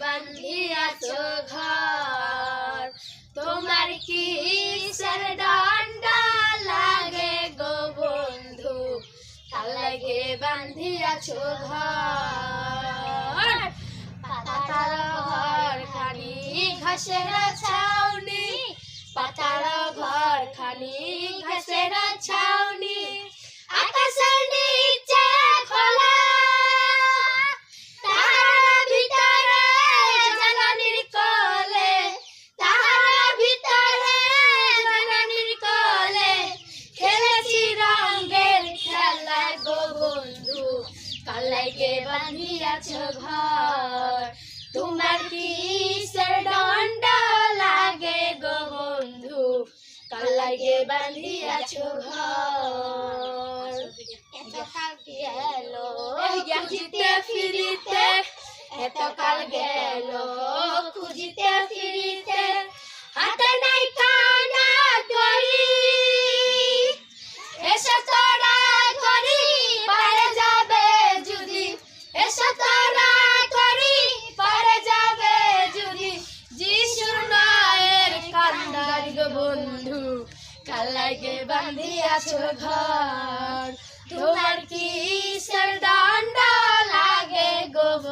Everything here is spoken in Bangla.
বান্ধিয়াছ ঘর। তোমার কি ঈশ্বর দণ্ডা লাগে গো বন্ধু? লাগে বান্ধিয়াছ ঘর। পাতা ঘর খানি ঘাসের ছা গো বন্ধু কালাইকে বাঁধিয়াছ ঘর। তোমার কিসের দণ্ড লাগে গো বন্ধু? কালাইকে বাঁধিয়াছ ঘর। গেল খুঁজিতে ফিরিতে এতকাল গেল খুঁজিতে বন্ধু কালাইকে বান্ধিয়াছ ঘর। তোমার কি সরদার